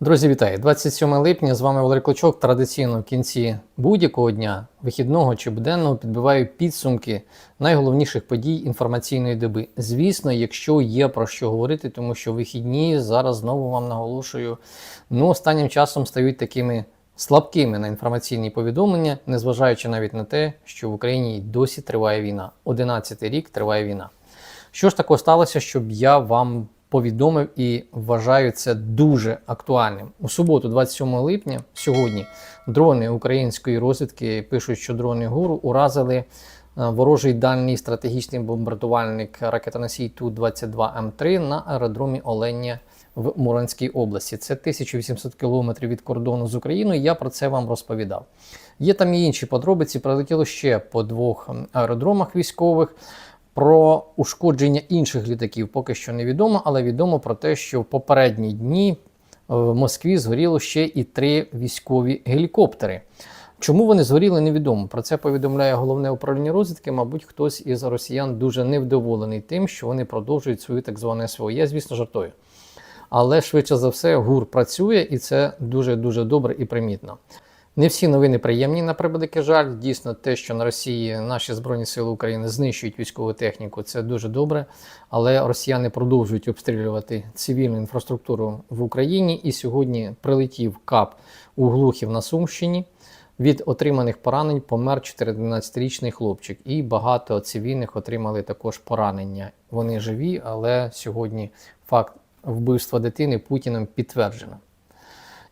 Друзі, вітаю! 27 липня з вами Валерій Клочок. Традиційно в кінці будь-якого дня, вихідного чи буденного, підбиваю підсумки найголовніших подій інформаційної доби. Звісно, якщо є про що говорити, тому що вихідні зараз знову вам наголошую, ну останнім часом стають такими слабкими на інформаційні повідомлення, незважаючи навіть на те, що в Україні досі триває війна. 11-й рік триває війна. Що ж такого сталося, щоб я вам повідомив і вважаю це дуже актуальним. У суботу, 27 липня, сьогодні, дрони української розвідки пишуть, що дрони ГУРу уразили е, ворожий дальній стратегічний бомбардувальник ракетоносій Ту-22М3 на аеродромі Оленя в Муранській області. Це 1800 кілометрів від кордону з Україною. Я про це вам розповідав. Є там і інші подробиці. Прилетіло ще по двох аеродромах військових. Про ушкодження інших літаків поки що не відомо, але відомо про те, що в попередні дні в Москві згоріло ще і три військові гелікоптери. Чому вони згоріли, невідомо. Про це повідомляє головне управління розвідки. Мабуть, хтось із росіян дуже невдоволений тим, що вони продовжують свою так зване СВО. Я, звісно, жартую. Але швидше за все, ГУР працює, і це дуже дуже добре і примітно. Не всі новини приємні на превеликий жаль. Дійсно, те, що на Росії наші збройні сили України знищують військову техніку, це дуже добре. Але росіяни продовжують обстрілювати цивільну інфраструктуру в Україні. І сьогодні прилетів КАП у Глухів на Сумщині. Від отриманих поранень помер 14-річний хлопчик, і багато цивільних отримали також поранення. Вони живі, але сьогодні факт вбивства дитини Путіним підтверджено.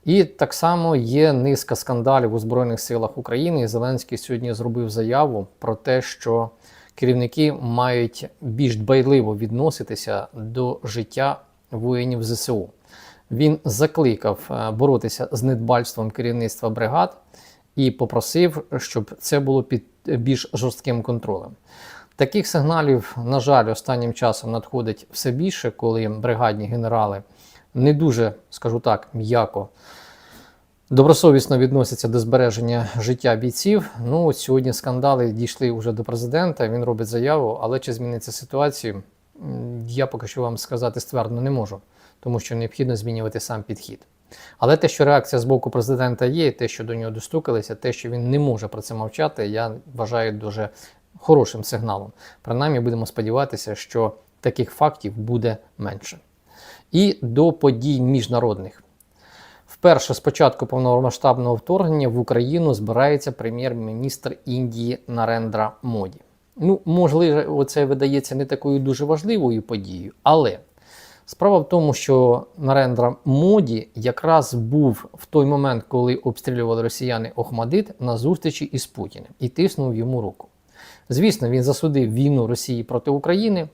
І так само є низка скандалів у Збройних силах України. І Зеленський сьогодні зробив заяву про те, що керівники мають більш дбайливо відноситися до життя воїнів ЗСУ. Він закликав е, боротися з недбальством керівництва бригад і попросив, щоб це було під більш жорстким контролем. Таких сигналів, на жаль, останнім часом надходить все більше, коли бригадні генерали не дуже, скажу так, м'яко добросовісно відносяться до збереження життя бійців. Ну, от сьогодні скандали дійшли вже до президента. Він робить заяву, але чи зміниться ситуація, я поки що вам сказати ствердно не можу, тому що необхідно змінювати сам підхід. Але те, що реакція з боку президента є, те, що до нього достукалися, те, що він не може про це мовчати, я вважаю дуже хорошим сигналом. Принаймні будемо сподіватися, що таких фактів буде менше. І до подій міжнародних. Вперше з початку повномасштабного вторгнення в Україну збирається прем'єр-міністр Індії Нарендра Моді. Ну, можливо, це видається не такою дуже важливою подією, але справа в тому, що Нарендра Моді якраз був в той момент, коли обстрілювали росіяни Охмадит на зустрічі із Путіним і тиснув йому руку. Звісно, він засудив війну Росії проти України.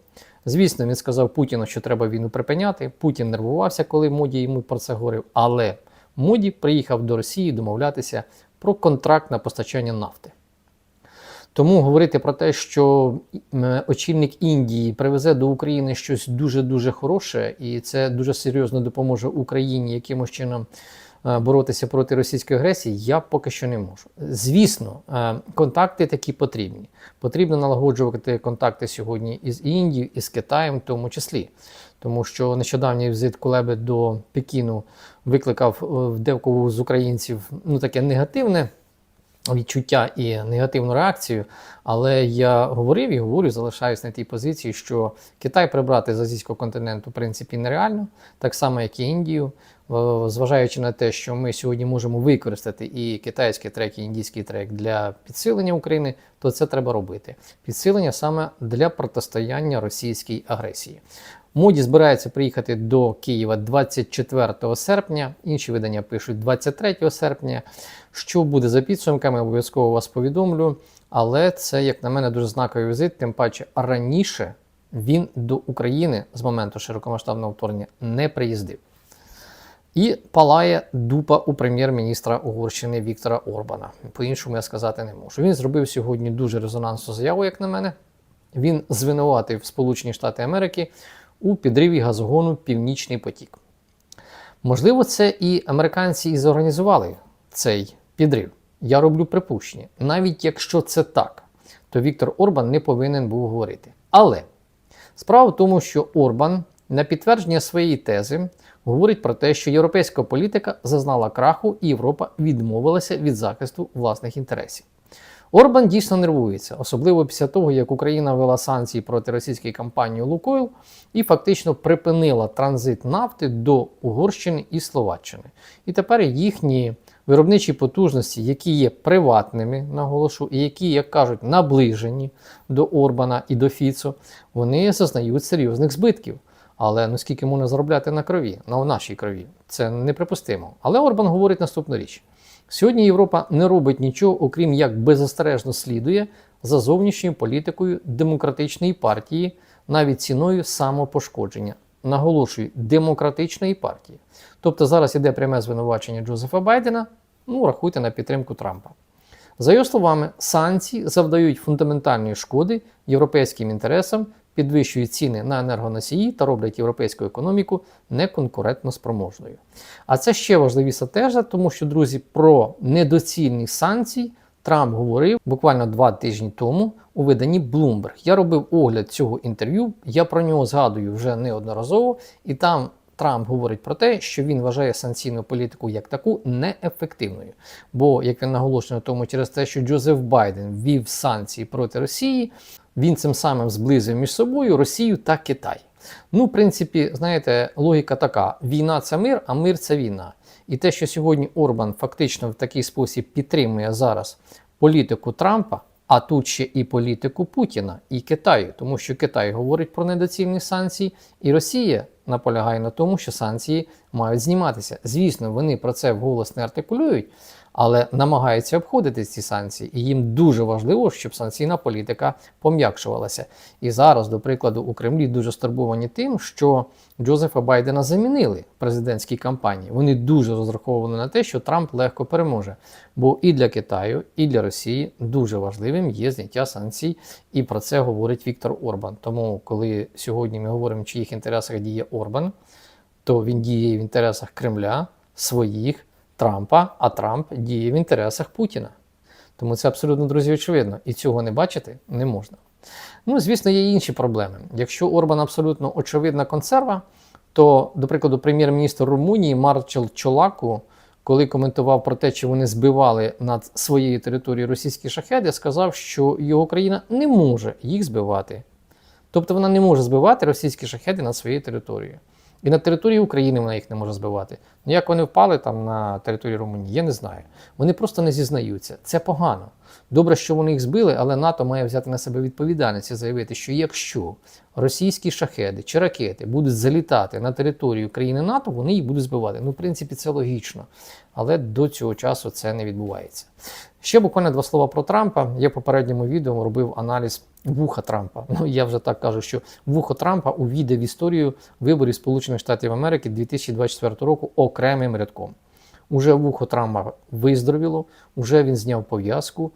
Звісно, він сказав Путіну, що треба війну припиняти. Путін нервувався, коли Моді йому про це говорив. Але Моді приїхав до Росії домовлятися про контракт на постачання нафти. Тому говорити про те, що очільник Індії привезе до України щось дуже-дуже хороше, і це дуже серйозно допоможе Україні якимось чином боротися проти російської агресії, я поки що не можу. Звісно, е, контакти такі потрібні. Потрібно налагоджувати контакти сьогодні із Індією, і з Китаєм, в тому числі. Тому що нещодавній візит Кулеби до Пекіну викликав е, в декого з українців ну, таке негативне відчуття і негативну реакцію. Але я говорив і говорю, залишаюсь на тій позиції, що Китай прибрати з азійського континенту в принципі нереально, так само як і Індію. Е, Зважаючи на те, що ми сьогодні можемо використати і китайський трек, і індійський трек для підсилення України, то це треба робити. Підсилення саме для протистояння російській агресії. Моді збирається приїхати до Києва 24 серпня. Інші видання пишуть 23 серпня. Що буде за підсумками, обов'язково вас повідомлю. Але це, як на мене, дуже знаковий візит. Тим паче раніше він до України з моменту широкомасштабного вторгнення не приїздив. І палає дупа у прем'єр-міністра Угорщини Віктора Орбана. По-іншому я сказати не можу. Він зробив сьогодні дуже резонансну заяву, як на мене. Він звинуватив Сполучені Штати Америки у підриві газогону Північний потік. Можливо, це і американці і зорганізували цей підрив. Я роблю припущення. Навіть якщо це так, то Віктор Орбан не повинен був говорити. Але справа в тому, що Орбан на підтвердження своєї тези говорить про те, що європейська політика зазнала краху і Європа відмовилася від захисту власних інтересів. Орбан дійсно нервується, особливо після того, як Україна ввела санкції проти російської компанії Лукойл і фактично припинила транзит нафти до Угорщини і Словаччини. І тепер їхні виробничі потужності, які є приватними, наголошу, і які, як кажуть, наближені до Орбана і до Фіцо, вони зазнають серйозних збитків. Але ну скільки можна заробляти на крові, на нашій крові, це неприпустимо. Але Орбан говорить наступну річ. Сьогодні Європа не робить нічого, окрім як беззастережно слідує за зовнішньою політикою демократичної партії, навіть ціною самопошкодження. Наголошую, демократичної партії. Тобто зараз іде пряме звинувачення Джозефа Байдена. Ну, рахуйте на підтримку Трампа. За його словами, санкції завдають фундаментальної шкоди європейським інтересам, підвищують ціни на енергоносії та роблять європейську економіку неконкурентно спроможною. А це ще важливіша теза, тому що, друзі, про недоцільність санкцій Трамп говорив буквально два тижні тому у виданні Bloomberg. Я робив огляд цього інтерв'ю, я про нього згадую вже неодноразово, і там Трамп говорить про те, що він вважає санкційну політику як таку неефективною. Бо, як він наголошує на тому, через те, що Джозеф Байден ввів санкції проти Росії, він цим самим зблизив між собою Росію та Китай. Ну, в принципі, знаєте, логіка така: війна це мир, а мир це війна. І те, що сьогодні Орбан фактично в такий спосіб підтримує зараз політику Трампа, а тут ще і політику Путіна і Китаю, тому що Китай говорить про недоцільні санкції, і Росія наполягає на тому, що санкції мають зніматися. Звісно, вони про це вголос не артикулюють, але намагаються обходити ці санкції, і їм дуже важливо, щоб санкційна політика пом'якшувалася. І зараз, до прикладу, у Кремлі дуже стурбовані тим, що Джозефа Байдена замінили в президентській кампанії. Вони дуже розраховували на те, що Трамп легко переможе. Бо і для Китаю, і для Росії дуже важливим є зняття санкцій, і про це говорить Віктор Орбан. Тому, коли сьогодні ми говоримо, в чиїх інтересах діє Орбан, то він діє в інтересах Кремля, своїх. Трампа, а Трамп діє в інтересах Путіна. Тому це абсолютно, друзі, очевидно. І цього не бачити не можна. Ну, звісно, є інші проблеми. Якщо Орбан абсолютно очевидна консерва, то, до прикладу, прем'єр-міністр Румунії Марчел Чолаку, коли коментував про те, чи вони збивали над своєю територією російські шахеди, сказав, що його країна не може їх збивати. Тобто вона не може збивати російські шахеди над своєю територією. І на території України вона їх не може збивати. Ну як вони впали там на території Румунії, я не знаю. Вони просто не зізнаються. Це погано. Добре, що вони їх збили, але НАТО має взяти на себе відповідальність і заявити, що якщо російські шахеди чи ракети будуть залітати на територію країни НАТО, вони їх будуть збивати. Ну, в принципі, це логічно. Але до цього часу це не відбувається. Ще буквально два слова про Трампа. Я в попередньому відео робив аналіз вуха Трампа. Ну я вже так кажу, що вухо Трампа увійде в історію виборів Сполучених Штатів Америки 2024 року окремим рядком. Уже вухо Трампа виздоровіло, уже він зняв пов'язку.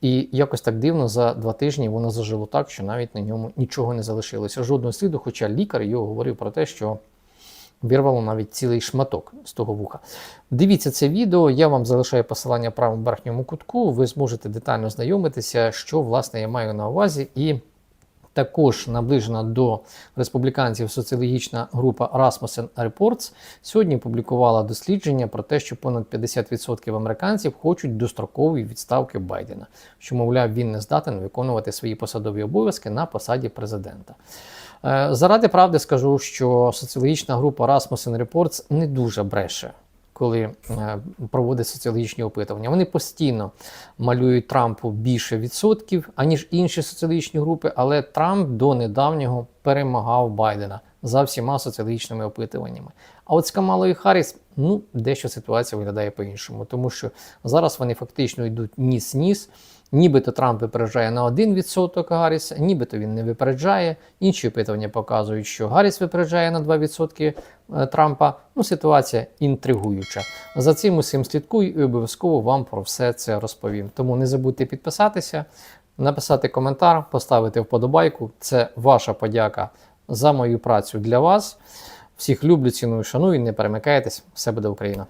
І якось так дивно за два тижні воно зажило так, що навіть на ньому нічого не залишилося. Жодного сліду, хоча лікар його говорив про те, що Вірвало навіть цілий шматок з того вуха. Дивіться це відео, я вам залишаю посилання в правому верхньому кутку, ви зможете детально знайомитися, що власне я маю на увазі. І також наближена до республіканців соціологічна група Rasmussen Reports сьогодні опублікувала дослідження про те, що понад 50% американців хочуть дострокової відставки Байдена, що, мовляв, він не здатен виконувати свої посадові обов'язки на посаді президента. Е, заради правди скажу, що соціологічна група Rasmussen Reports не дуже бреше. Коли е, проводить соціологічні опитування, вони постійно малюють Трампу більше відсотків, аніж інші соціологічні групи, але Трамп до недавнього перемагав Байдена за всіма соціологічними опитуваннями. А от з Камалою Харріс, ну, дещо ситуація виглядає по-іншому, тому що зараз вони фактично йдуть ніс-ніс. Нібито Трамп випереджає на 1% Гарріса, нібито він не випереджає. Інші опитування показують, що Гарріс випереджає на 2% е, Трампа. Ну, ситуація інтригуюча. За цим усім слідкую і обов'язково вам про все це розповім. Тому не забудьте підписатися, написати коментар, поставити вподобайку. Це ваша подяка за мою працю для вас. Всіх люблю, ціную, шаную, не перемикайтесь, все буде Україна!